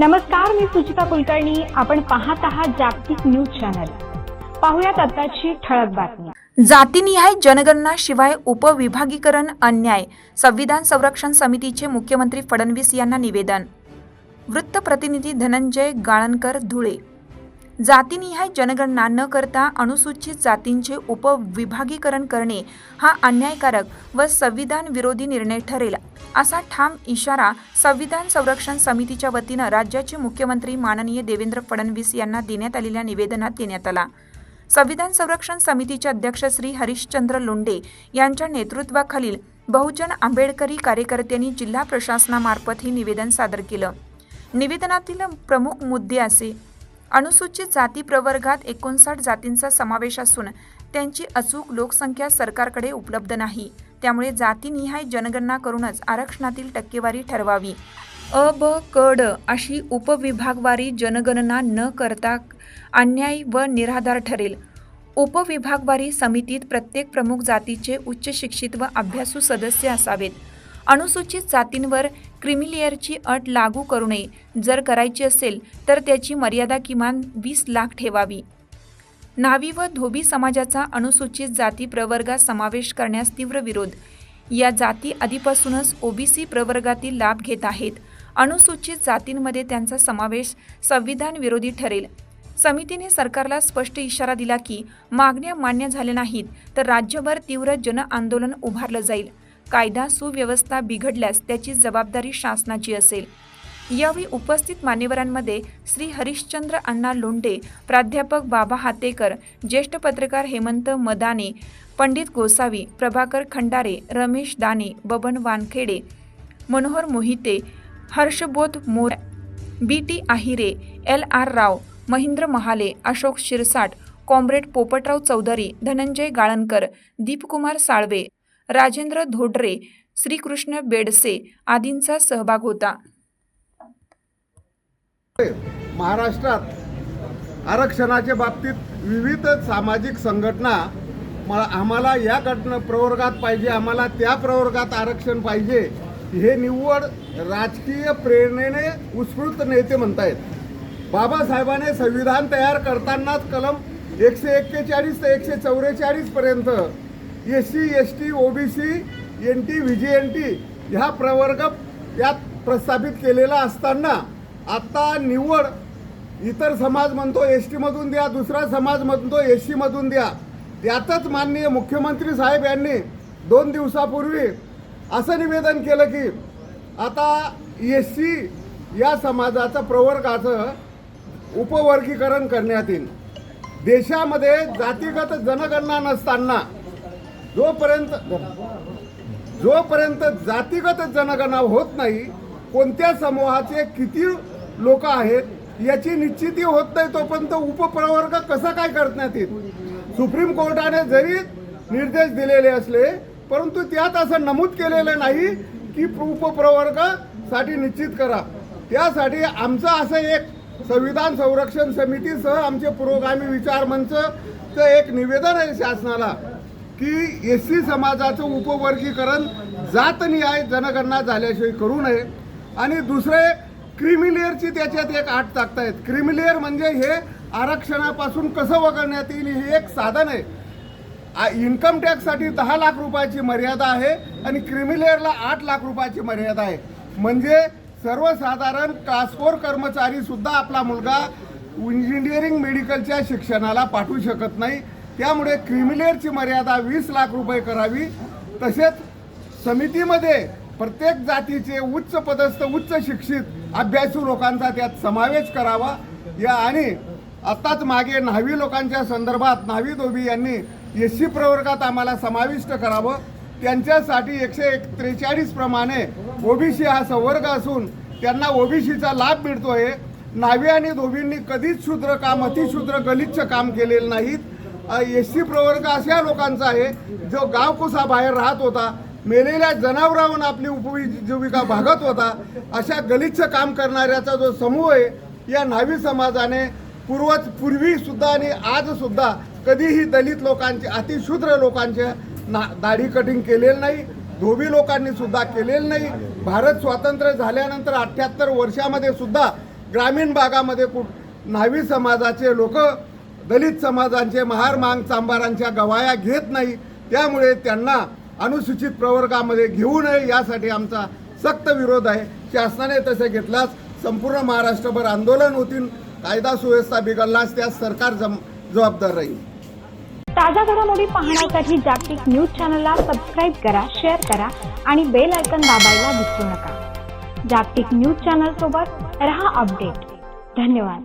नमस्कार मी सुचिता कुलकर्णी. आपण पाहत आहात जागतिक न्यूज चॅनल. पाहुयात आताची ठळक बातमी. जातीनिहाय जनगणना शिवाय उपविभागीकरण अन्याय संविधान संरक्षण समितीचे मुख्यमंत्री फडणवीस यांना निवेदन. वृत्तप्रतिनिधी धनंजय गाळणकर धुळे. जातीनिहाय जनगणना न करता अनुसूचित जातींचे उपविभागीकरण करणे हा अन्यायकारक व संविधान विरोधी निर्णय ठरेल असा ठाम इशारा संविधान संरक्षण समितीच्या वतीनं राज्याचे मुख्यमंत्री माननीय देवेंद्र फडणवीस यांना देण्यात आलेल्या निवेदनात देण्यात आला. संविधान संरक्षण समितीचे अध्यक्ष श्री हरिश्चंद्र लोंडे यांच्या नेतृत्वाखालील बहुजन आंबेडकरी कार्यकर्त्यांनी जिल्हा प्रशासनामार्फत हे निवेदन सादर केलं. निवेदनातील प्रमुख मुद्दे असे अनुसूचित जाती प्रवर्गात एकोणसाठ जातींचा समावेश असून त्यांची अचूक लोकसंख्या सरकारकडे उपलब्ध नाही. त्यामुळे जातीनिहाय जनगणना करूनच आरक्षणातील टक्केवारी ठरवावी. अ ब क ड अशी उपविभागवारी जनगणना न करता अन्याय व निराधार ठरेल. उपविभागवारी समितीत प्रत्येक प्रमुख जातीचे उच्च शिक्षित व अभ्यासू सदस्य असावेत. अनुसूचित जातींवर क्रिमिलिअरची अट लागू करू नये. जर करायची असेल तर त्याची मर्यादा किमान वीस लाख ठेवावी. न्हावी व धोबी समाजाचा अनुसूचित जाती प्रवर्गात समावेश करण्यास तीव्र विरोध. या जाती आधीपासूनच ओबीसी प्रवर्गातील लाभ घेत आहेत. अनुसूचित जातींमध्ये त्यांचा समावेश संविधान विरोधी ठरेल. समितीने सरकारला स्पष्ट इशारा दिला की मागण्या मान्य झाल्या नाहीत तर राज्यभर तीव्र जनआंदोलन उभारलं जाईल. कायदा सुव्यवस्था बिघडल्यास त्याची जबाबदारी शासनाची असेल. यावेळी उपस्थित मान्यवरांमध्ये श्री हरिश्चंद्र अण्णा लोंढे प्राध्यापक बाबा हातेकर ज्येष्ठ पत्रकार Hemant मदाने Pandit Gosavi Prabhakar Khandare Ramesh Dane Baban Wankhede Manohar Mohite Harshabodh More B T Ahire L. R. Rao Mahendra Mahale Ashok Shirsat comrade Popatrao Chaudhari Dhananjay Galankar Deepkumar Salve Rajendra Dhodre Shrikrishna Bedse आदींचा सहभाग होता. महाराष्ट्रात आरक्षणाच्या बाबतीत विविध सामाजिक संघटना मला आम्हाला या घटना प्रवर्गात पाहिजे आम्हाला त्या प्रवर्गात आरक्षण पाहिजे हे निव्वळ राजकीय प्रेरणेने उत्स्फूर्त नेते म्हणतायत. बाबासाहेबाने संविधान तयार करतानाच कलम एकशे एक्केचाळीस ते एकशे चौवेचाळीसपर्यंत पर्यंत S C S T OBC N T V J N T ह्या प्रवर्ग यात प्रस्थापित केलेला असताना आत्ता निव्वळ इतर समाज म्हणतो एस टीमधून द्या दुसरा समाज म्हणतो एस सीमधून द्या. त्यातच माननीय मुख्यमंत्री साहेब यांनी दोन दिवसापूर्वी असं निवेदन केलं की आता एस सी या समाजाचं प्रवर्गाचं उपवर्गीकरण करण्यात येईल. देशामध्ये जातीगत जनगणना नसताना जोपर्यंत जोपर्यंत जातीगत जनगणना होत नाही कोणत्या समूहाचे किती लोक आहेत याची निश्चिती होत नाही तोपर्यंत उपप्रवर्ग कसा काय करण्यात येईल? सुप्रीम कोर्टाने जरी निर्देश दिलेले असले परंतु त्यात असं नमूद केलेलं नाही की उपप्रवर्गासाठी निश्चित करा. त्यासाठी आमचं असं एक संविधान संरक्षण समितीसह आमचे पुरोगामी विचार मंचचं एक निवेदन आहे शासनाला. की एस सी समाजाचं उपवर्गीकरण जातनिहाय जनगणना झाल्याशिवाय करू नये. आणि दुसरे क्रिमिलेअरची त्याच्यात एक आठ टाकतायत. क्रिमिलेअर म्हणजे हे आरक्षणापासून कसं वगळण्यात येईल हे एक साधन आहे. इन्कम टॅक्ससाठी दहा लाख रुपयाची मर्यादा आहे आणि क्रिमिलेअरला आठ लाख रुपयाची मर्यादा आहे. म्हणजे सर्वसाधारण कासफोर कर्मचारीसुद्धा आपला मुलगा इंजिनिअरिंग मेडिकलच्या शिक्षणाला पाठवू शकत नाही. त्यामुळे क्रिमिलेअरची मर्यादा वीस लाख रुपये करावी. तसेच समितीमध्ये प्रत्येक जातीचे उच्च पदस्थ उच्च शिक्षित अभ्यासू लोकांचा त्यात समावेश करावा. या आणि आताच मागे न्हावी लोकांच्या संदर्भात न्हावी दोबी यांनी एस सी प्रवर्गात आम्हाला समाविष्ट करावं. त्यांच्यासाठी एकशे एक त्रेचाळीस प्रमाणे ओबीसी हा संवर्ग असून त्यांना ओबीसीचा लाभ मिळतो आहे न्हावी आणि धोबींनी कधीच शूद्र काम अतिशूद्र गलिच्छ काम केलेलं नाहीत. एस सी प्रवर्ग अशा लोकांचा आहे. जो गावकुसा बाहेर राहत होता मेलेल्या जनावरांवर आपली उपजीविका भागत होता अशा गलिच्छ काम करणाऱ्याचा जो समूह आहे या न्हावी समाजाने पूर्वज पूर्वी सुद्धा आणि आज सुद्धा कधीही दलित लोकांचे अतिशूद्र लोकांचे ना दाढी कटिंग केलेलं नाही धोबी लोकांनी सुद्धा केलेलं नाही. भारत स्वातंत्र्य झाल्यानंतर अठ्ठ्याहत्तर वर्षामध्ये सुद्धा ग्रामीण भागामध्ये कु न्हावी समाजाचे लोक दलित समाजांचे महार मांग चांबारांच्या गवाया घेत नाही. त्यामुळे त्यांना अनुसूचित प्रवर्गामध्ये घेऊ नये यासाठी आमचा सक्त विरोध आहे. शासनाने तसे घेतल्यास संपूर्ण महाराष्ट्रभर आंदोलन होतील. कायदा सुव्यवस्था बिघडल्यास त्यास सरकार जम जबाबदार राहील. ताज्या घडामोडी पाहण्यासाठी जागतिक न्यूज चॅनलला सबस्क्राईब करा शेअर करा आणि बेल आयकन दाबायला विसरू नका. जागतिक न्यूज चॅनल सोबत रहा अपडेट. धन्यवाद.